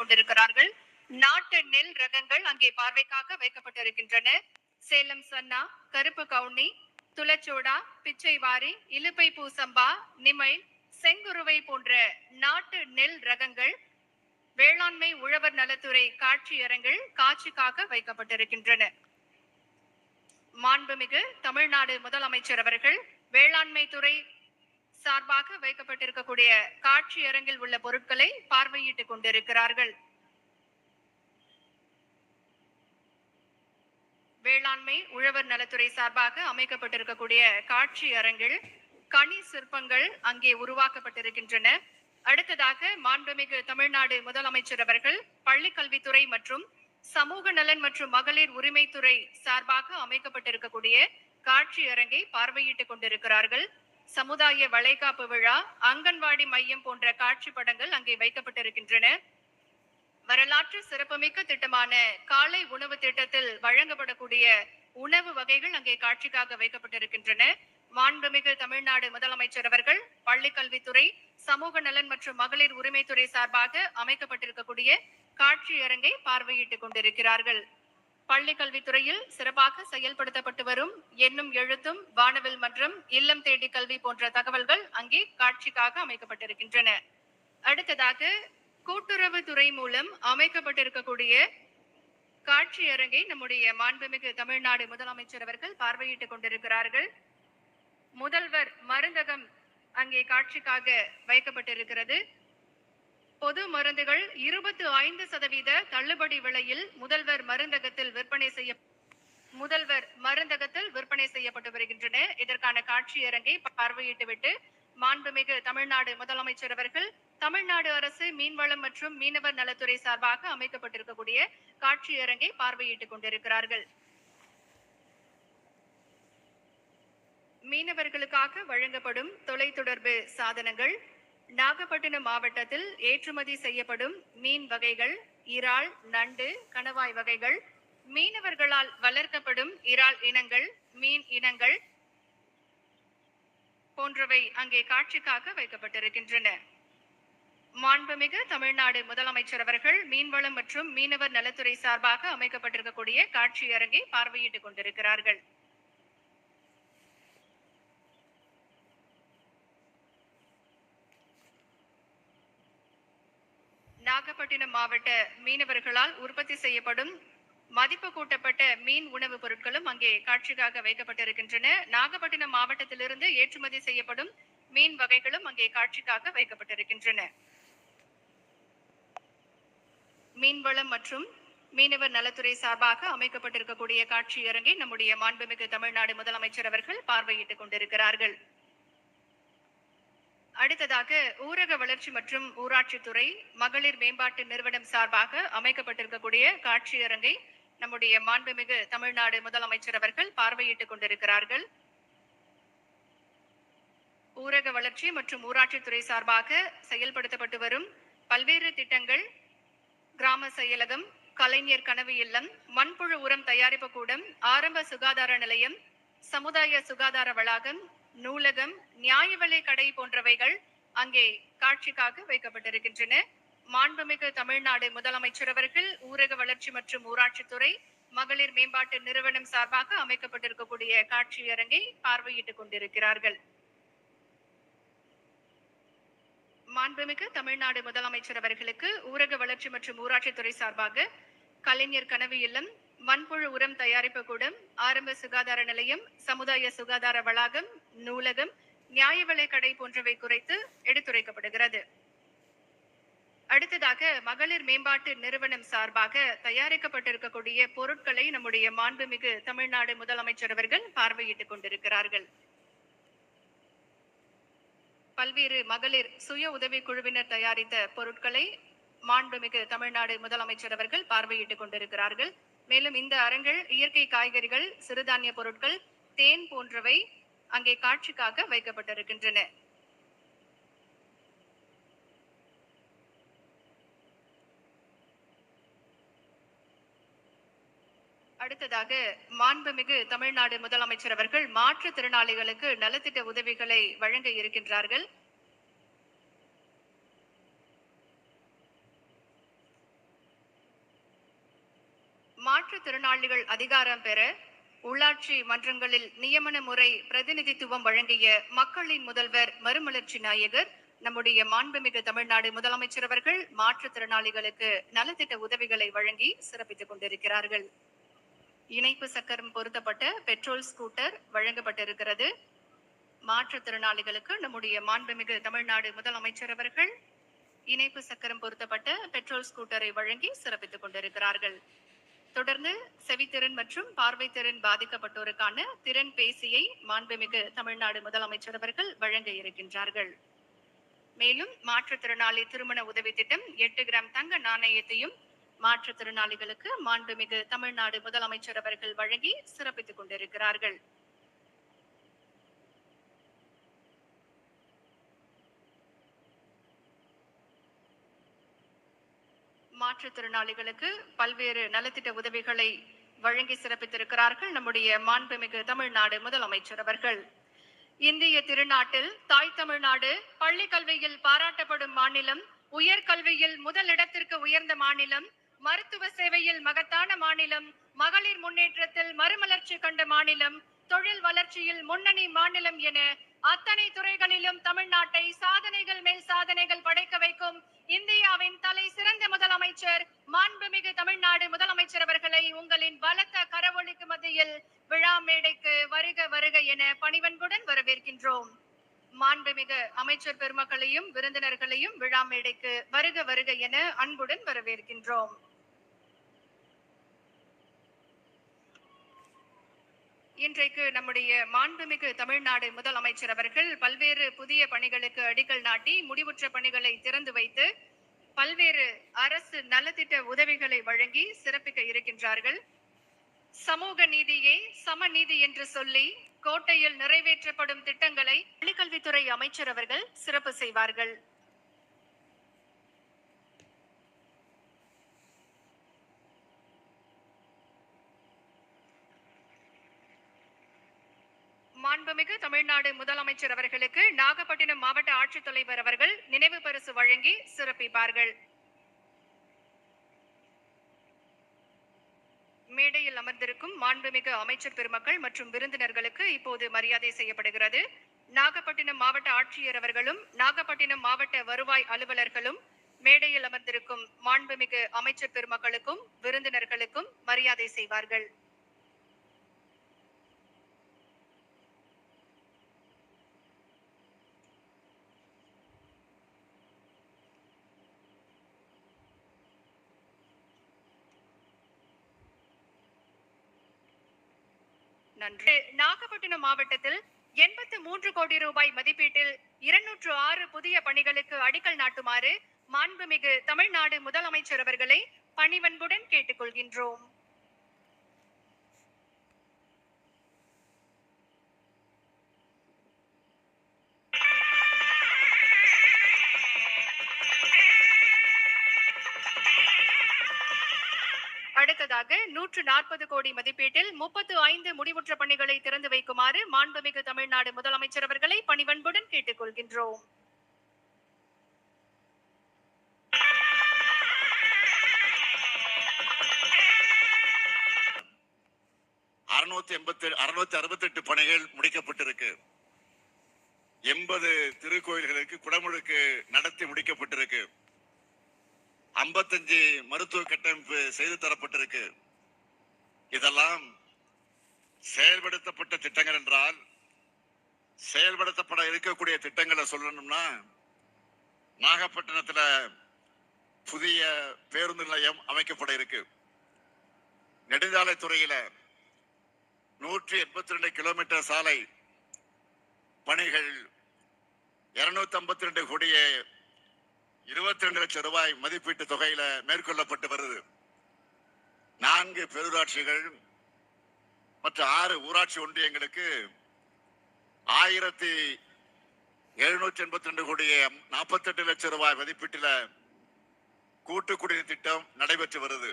கொண்டிருக்கிறார்கள். நாட்டு நெல் ரகங்கள் அங்கே பார்வைக்காக வைக்கப்பட்டிருக்கின்றன. சேலம் சன்னா கருப்பு கவுனி துளச்சோடா பிச்சைவாரி இலுப்பை பூசம்பா நிமை செங்குருவை போன்ற நாட்டு நெல் ரகங்கள் வேளாண்மை உழவர் நலத்துறை காட்சியரங்கில் காட்சிக்காக வைக்கப்பட்டிருக்கின்றன. மாண்புமிகு தமிழ்நாடு முதலமைச்சர் அவர்கள் வேளாண்மை துறை சார்பாக வைக்கப்பட்டிருக்கக்கூடிய காட்சி அரங்கில் உள்ள பொருட்களை பார்வையிட்டுக் கொண்டிருக்கிறார்கள். வேளாண்மை உழவர் நலத்துறை சார்பாக அமைக்கப்பட்டிருக்கக்கூடிய காட்சி அரங்கில் கனி சிற்பங்கள் அங்கே உருவாக்கப்பட்டிருக்கின்றன. அடுத்ததாக மாண்புமிகு தமிழ்நாடு முதலமைச்சர் அவர்கள் பள்ளி கல்வித்துறை மற்றும் சமூக நலன் மற்றும் மகளிர் உரிமைத்துறை சார்பாக அமைக்கப்பட்டிருக்கக்கூடிய காட்சி அரங்கை பார்வையிட்டுக் கொண்டிருக்கிறார்கள். சமுதாய வளைகாப்பு விழா அங்கன்வாடி மையம் போன்ற காட்சி படங்கள் அங்கே வைக்கப்பட்டிருக்கின்றன. வரலாற்று சிறப்புமிக்க திட்டமான காலை உணவு திட்டத்தில் வழங்கப்படக்கூடிய உணவு வகைகள் அங்கே காட்சிக்காக வைக்கப்பட்டிருக்கின்றன. மாண்புமிகு தமிழ்நாடு முதலமைச்சர் அவர்கள் பள்ளி கல்வித்துறை சமூக நலன் மற்றும் மகளிர் உரிமைத்துறை சார்பாக அமைக்கப்பட்டிருக்கக்கூடிய காட்சி அரங்கை பார்வையிட்டுக் கொண்டிருக்கிறார்கள். பள்ளி கல்வித்துறையில் சிறப்பாக செயல்படுத்தப்பட்டு வரும் எண்ணும் எழுத்தும் வானவில் மற்றும் இல்லம் தேடி கல்வி போன்ற தகவல்கள் அங்கே காட்சிக்காக அமைக்கப்பட்டிருக்கின்றன. அடுத்ததாக கூட்டுறவு துறை மூலம் அமைக்கப்பட்டிருக்கக்கூடிய காட்சி அரங்கை நம்முடைய மாண்புமிகு தமிழ்நாடு முதலமைச்சர் அவர்கள் பார்வையிட்டுக் கொண்டிருக்கிறார்கள். முதல்வர் மருந்தகம் அங்கே காட்சிக்காக வைக்கப்பட்டிருக்கிறது. பொது மருந்துகள் இருபத்தி ஐந்து சதவீத தள்ளுபடி விலையில் முதல்வர் மருந்தகத்தில் விற்பனை செய்ய முதல்வர் மருந்தகத்தில் விற்பனை செய்யப்பட்டு வருகின்றன. இதற்கான காட்சி அரங்கை பார்வையிட்டுவிட்டு மாண்புமிகு தமிழ்நாடு முதலமைச்சர் அவர்கள் தமிழ்நாடு அரசு மீன்வளம் மற்றும் மீனவர் நலத்துறை சார்பாக அமைக்கப்பட்டிருக்கக்கூடிய காட்சி அரங்கை பார்வையிட்டுக் கொண்டிருக்கிறார்கள். மீனவர்களுக்காக வழங்கப்படும் தொலைத்தொடர்பு சாதனங்கள் நாகப்பட்டினம் மாவட்டத்தில் ஏற்றுமதி செய்யப்படும் மீன் வகைகள் இறால் நண்டு கணவாய் வகைகள் மீனவர்களால் வளர்க்கப்படும் இறால் இனங்கள் மீன் இனங்கள் போன்றவை அங்கே காட்சிக்காக வைக்கப்பட்டிருக்கின்றன. மாண்புமிகு தமிழ்நாடு முதலமைச்சர் அவர்கள் மீன்வளம் மற்றும் மீனவர் நலத்துறை சார்பாக அமைக்கப்பட்டிருக்கக்கூடிய காட்சி அரங்கை பார்வையிட்டுக் கொண்டிருக்கிறார்கள். நாகப்பட்டினம் மாவட்ட மீனவர்களால் உற்பத்தி செய்யப்படும் மதிப்பு கூட்டப்பட்ட மீன் உணவுப் பொருட்களும் அங்கே காட்சிக்காக வைக்கப்பட்டிருக்கின்றன. நாகப்பட்டினம் மாவட்டத்திலிருந்து ஏற்றுமதி செய்யப்படும் மீன் வகைகளும் அங்கே காட்சிக்காக வைக்கப்பட்டிருக்கின்றன. மீன்வளம் மற்றும் மீனவர் நலத்துறை சார்பாக அமைக்கப்பட்டிருக்கக்கூடிய காட்சி அரங்கை நம்முடைய மாண்புமிகு தமிழ்நாடு முதலமைச்சர் அவர்கள் பார்வையிட்டுக் கொண்டிருக்கிறார்கள். அடுத்ததாக ஊரக வளர்ச்சி மற்றும் ஊராட்சித்துறை மகளிர் மேம்பாட்டு நிறுவனம் சார்பாக அமைக்கப்பட்டிருக்கக்கூடிய காட்சியரங்கை நம்முடைய மாண்புமிகு தமிழ்நாடு முதலமைச்சர் அவர்கள் பார்வையிட்டுக் கொண்டிருக்கிறார்கள். ஊரக வளர்ச்சி மற்றும் ஊராட்சித்துறை சார்பாக செயல்படுத்தப்பட்டு வரும் பல்வேறு திட்டங்கள் கிராம செயலகம் கலைஞர் கனவு இல்லம் மண்புழு உரம் தயாரிப்பு கூடம் ஆரம்ப சுகாதார நிலையம் சமுதாய சுகாதார வளாகம் நூலகம் நியாய விலை கடை போன்றவைகள் அங்கே காட்சிக்காக வைக்கப்பட்டிருக்கின்றன. மாண்புமிகு தமிழ்நாடு முதலமைச்சர் அவர்கள் ஊரக வளர்ச்சி மற்றும் ஊராட்சித்துறை மகளிர் மேம்பாட்டு நிறுவனம் சார்பாக அமைக்கப்பட்டிருக்கக்கூடிய காட்சி அரங்கை பார்வையிட்டுக் கொண்டிருக்கிறார்கள். மாண்புமிகு தமிழ்நாடு முதலமைச்சர் அவர்களுக்கு ஊரக வளர்ச்சி மற்றும் ஊராட்சித்துறை சார்பாக கலைஞர் கனவு இல்லம் மண்புழு உரம் தயாரிப்பு கூடம் ஆரம்ப சுகாதார நிலையம் சமுதாய சுகாதார வளாகம் நூலகம் நியாய விலைக்கடை போன்றவை குறைத்து எடுத்துரைக்கப்படுகிறது. அடுத்ததாக மகளிர் மேம்பாட்டு நிறுவனம் சார்பாக தயாரிக்கப்பட்டிருக்கக்கூடிய பொருட்களை நம்முடைய மாண்புமிகு தமிழ்நாடு முதலமைச்சர் அவர்கள் பார்வையிட்டுக் கொண்டிருக்கிறார்கள். பல்வேறு மகளிர் சுய உதவிக்குழுவினர் தயாரித்த பொருட்களை மாண்புமிகு தமிழ்நாடு முதலமைச்சர் அவர்கள் பார்வையிட்டுக் கொண்டிருக்கிறார்கள். மேலும் இந்த அரங்கில் இயற்கை காய்கறிகள் சிறுதானிய பொருட்கள் தேன் போன்றவை அங்கே காட்சிக்காக வைக்கப்பட்டிருக்கின்றன. அடுத்ததாக மாண்புமிகு தமிழ்நாடு முதலமைச்சர் அவர்கள் மாற்றுத்திறனாளிகளுக்கு நலத்திட்ட உதவிகளை வழங்க இருக்கின்றார்கள். மாற்றுத்திறனாளிகள் அதிகாரம் பெற உள்ளாட்சி மன்றங்களில் நியமன முறை பிரதிநிதித்துவம் வழங்கிய மக்களின் முதல்வர் மறுமலர்ச்சி நாயகர் நம்முடைய மாண்புமிகு தமிழ்நாடு முதலமைச்சர் அவர்கள் மாற்றுத்திறனாளிகளுக்கு நலத்திட்ட உதவிகளை வழங்கி சிறப்பித்துக் கொண்டிருக்கிறார்கள். இணைப்பு சக்கரம் பொருத்தப்பட்ட பெட்ரோல் ஸ்கூட்டர் வழங்கப்பட்டிருக்கிறது. மாற்றுத்திறனாளிகளுக்கு நம்முடைய மாண்புமிகு தமிழ்நாடு முதலமைச்சர் அவர்கள் இணைப்பு சக்கரம் பொருத்தப்பட்ட பெட்ரோல் ஸ்கூட்டரை வழங்கி சிறப்பித்துக் கொண்டிருக்கிறார்கள். தொடர்ந்து செவித்திறன் மற்றும் பார்வைத்திறன் பாதிக்கப்பட்டோருக்கான திறன் பேசியை மாண்புமிகு தமிழ்நாடு முதலமைச்சர் அவர்கள் வழங்க இருக்கின்றார்கள். மேலும் மாற்றுத்திறனாளி திருமண உதவி திட்டம் எட்டு கிராம் தங்க நாணயத்தையும் மாற்றுத்திறனாளிகளுக்கு மாண்புமிகு தமிழ்நாடு முதலமைச்சர் அவர்கள் வழங்கி சிறப்பித்துக் கொண்டிருக்கிறார்கள். மாற்றுத்திறனாளிகளுக்கு பல்வேறு நலத்திட்ட உதவிகளை வழங்கி சிறப்பித்திருக்கிறார்கள் நம்முடைய மாண்புமிகு தமிழ்நாடு முதலமைச்சர் அவர்கள். இந்திய திருநாட்டில் தாய் தமிழ்நாடு பள்ளி கல்வியில் பாராட்டப்படும் மாநிலம் உயர்கல்வியில் முதலிடத்திற்கு உயர்ந்த மாநிலம் மருத்துவ சேவையில் மகத்தான மாநிலம் மகளிர் முன்னேற்றத்தில் மறுமலர்ச்சி கண்ட மாநிலம் தொழில் வளர்ச்சியில் முன்னணி மாநிலம் என அத்தனை துறைகளிலும் தமிழ்நாட்டை சாதனைகள் மேல் சாதனைகள் படைக்க வைக்கும் இந்தியாவின் தலை சிறந்த முதலமைச்சர் மாண்புமிகு தமிழ்நாடு முதலமைச்சர் அவர்களை உங்களின் பலத்த கரவொலிக்கு மத்தியில் விழா மேடைக்கு வருக வருக என பணிவன்புடன் வரவேற்கின்றோம். மாண்புமிகு அமைச்சர் பெருமக்களையும் விருந்தினர்களையும் விழா மேடைக்கு வருக வருக என அன்புடன் வரவேற்கின்றோம். இன்றைக்கு நம்முடைய மாண்புமிகு தமிழ்நாடு முதலமைச்சர் அவர்கள் பல்வேறு புதிய பணிகளுக்கு அடிக்கல் நாட்டி முடிவுற்ற பணிகளை திறந்து வைத்து பல்வேறு அரசு நலத்திட்ட உதவிகளை வழங்கி சிறப்பிக்க இருக்கின்றார்கள். சமூக நீதியை சமநீதி என்று சொல்லி கோட்டையில் நிறைவேற்றப்படும் திட்டங்களை பள்ளிக்கல்வித்துறை அமைச்சர் அவர்கள் சிறப்பு செய்வார்கள். மாண்புமிகு தமிழ்நாடு முதலமைச்சர் அவர்களுக்கு நாகப்பட்டினம் மாவட்ட ஆட்சித்தலைவர் அவர்கள் நினைவு பரிசு வழங்கி சிறப்பிப்பார்கள். மேடையில் அமர்ந்திருக்கும் மாண்புமிகு அமைச்சர் பெருமக்கள் மற்றும் விருந்தினர்களுக்கு இப்போது மரியாதை செய்யப்படுகிறது. நாகப்பட்டினம் மாவட்ட ஆட்சியர் அவர்களும் நாகப்பட்டினம் மாவட்ட வருவாய் அலுவலர்களும் மேடையில் அமர்ந்திருக்கும் மாண்புமிகு அமைச்சர் பெருமக்களுக்கும் விருந்தினர்களுக்கும் மரியாதை செய்வார்கள். நன்றி. நாகப்பட்டினம் மாவட்டத்தில் எண்பத்து மூன்று கோடி ரூபாய் மதிப்பீட்டில் இருநூற்று ஆறு புதிய பணிகளுக்கு அடிக்கல் நாட்டுமாறு மாண்புமிகு தமிழ்நாடு முதலமைச்சர் அவர்களை பணிவன்புடன் கேட்டுக்கொள்கின்றோம். நூற்று நாற்பது கோடி மதிப்பீட்டில் முப்பத்து ஐந்து முடிவுற்ற பணிகளை திறந்து வைக்குமாறு மாண்புமிகு தமிழ்நாடு முதலமைச்சர் அவர்களை பணிவன்புடன் கேட்டுக்கொள்கின்றோம். அறுநூத்தி எண்பத்தி அறுநூத்தி அறுபத்தி எட்டு பணிகள் முடிக்கப்பட்டிருக்கு. எண்பது திருக்கோயில்களுக்கு குடமுழுக்கு நடத்தி முடிக்கப்பட்டிருக்கு. ஐம்பத்தஞ்சு மருத்துவ கட்டமைப்பு செய்து தரப்பட்டிருக்கு. இதெல்லாம் செயல்படுத்தப்பட்ட திட்டங்கள் என்றால் செயல்படுத்தப்பட இருக்கக்கூடிய திட்டங்களை சொல்லணும்னா நாகப்பட்டினத்துல புதிய பேருந்து நிலையம் அமைக்கப்பட இருக்கு. நெடுஞ்சாலைத்துறையில நூற்றி எண்பத்தி ரெண்டு கிலோமீட்டர் சாலை பணிகள் இருநூத்தி ஐம்பத்தி ரெண்டு கோடியே இருபத்தி ரெண்டு லட்சம் ரூபாய் மதிப்பீட்டு தொகையில மேற்கொள்ளப்பட்டு வருது. நான்கு பெருராட்சிகள் மற்ற ஆறு ஊராட்சி ஒன்றியங்களுக்கு ஆயிரத்தி எழுநூற்றி எண்பத்தி ரெண்டு கோடியே நாற்பத்தெட்டு லட்சம் ரூபாய் மதிப்பீட்டில் கூட்டு குடிநீர் திட்டம் நடைபெற்று வருது.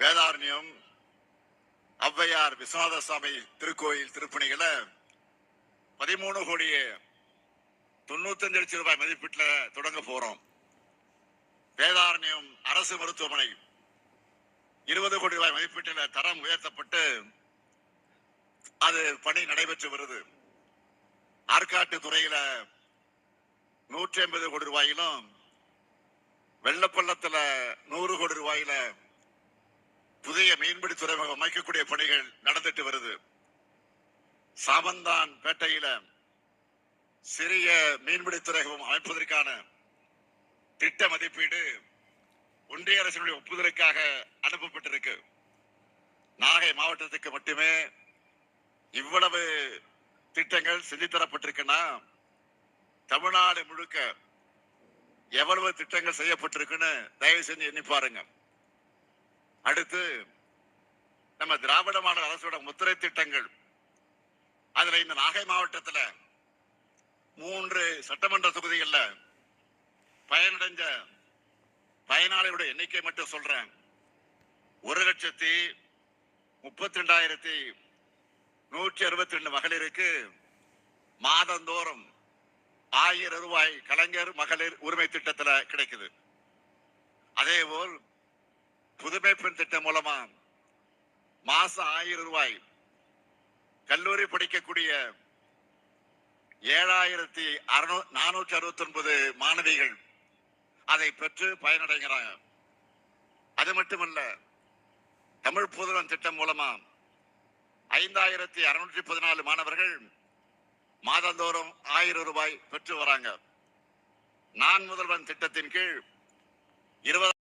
வேதாரண்யம் ஔவையார் விஸ்வநாத சுவாமி திருக்கோயில் திருப்பணிகளை பதிமூணு கோடியே தொண்ணூத்தஞ்சு லட்சம் ரூபாய் மதிப்பீட்டில் தொடங்க போறோம். வேதாரண்யம் அரசு மருத்துவமனை இருபது கோடி ரூபாய் மதிப்பீட்டில் தரம் உயர்த்தப்பட்டு அது பணி நடைபெற்று வருது. ஆற்காட்டு துறையில நூற்றி ஐம்பது கோடி ரூபாயிலும் வெள்ளப்பள்ளத்துல நூறு கோடி ரூபாயில புதிய மீன்பிடி துறைமுகம் அமைக்கக்கூடிய பணிகள் நடந்துட்டு வருது. சாமந்தான் பேட்டையில சிறிய மீன்பிடி துறைமுகம் அமைப்பதற்கான திட்ட மதிப்பீடு ஒன்றிய அரசினுடைய ஒப்புதலுக்காக அனுப்பப்பட்டிருக்கு. நாகை மாவட்டத்துக்கு மட்டுமே இவ்வளவு திட்டங்கள் செஞ்சு தரப்பட்டிருக்குன்னா தமிழ்நாடு முழுக்க எவ்வளவு திட்டங்கள் செய்யப்பட்டிருக்குன்னு தயவு செஞ்சு எண்ணி பாருங்க. அடுத்து நம்ம திராவிட மாடல் அரசோட முத்திரை திட்டங்கள். அதுல இந்த நாகை மாவட்டத்துல மூன்று சட்டமன்ற தொகுதிகளில் பயனடைஞ்ச பயனாளிகளுடைய எண்ணிக்கை மட்டும் சொல்றேன். ஒரு லட்சத்தி முப்பத்தி ரெண்டாயிரத்தி நூற்றி அறுபத்தி ரெண்டு மகளிருக்கு மாதந்தோறும் ஆயிரம் ரூபாய் கலைஞர் மகளிர் உரிமை திட்டத்துல கிடைக்குது. அதே போல் புதுமை பெண் திட்டம் மூலமா மாசம் ஆயிரம் ரூபாய் கல்லூரி படிக்கக்கூடிய ஏழாயிரத்தி அறுநூ நானூற்றி அறுபத்தி ஒன்பது மாணவிகள் அதை பெற்று பயனடைகிறாங்க அது மட்டுமல்ல தமிழ் புதுவன் திட்டம் மூலமா ஐந்தாயிரத்தி அறுநூற்றி பதினாலு மாணவர்கள் மாதந்தோறும் ஆயிரம் ரூபாய் பெற்று வராங்க. நான் முதல்வன் திட்டத்தின் கீழ் இருபது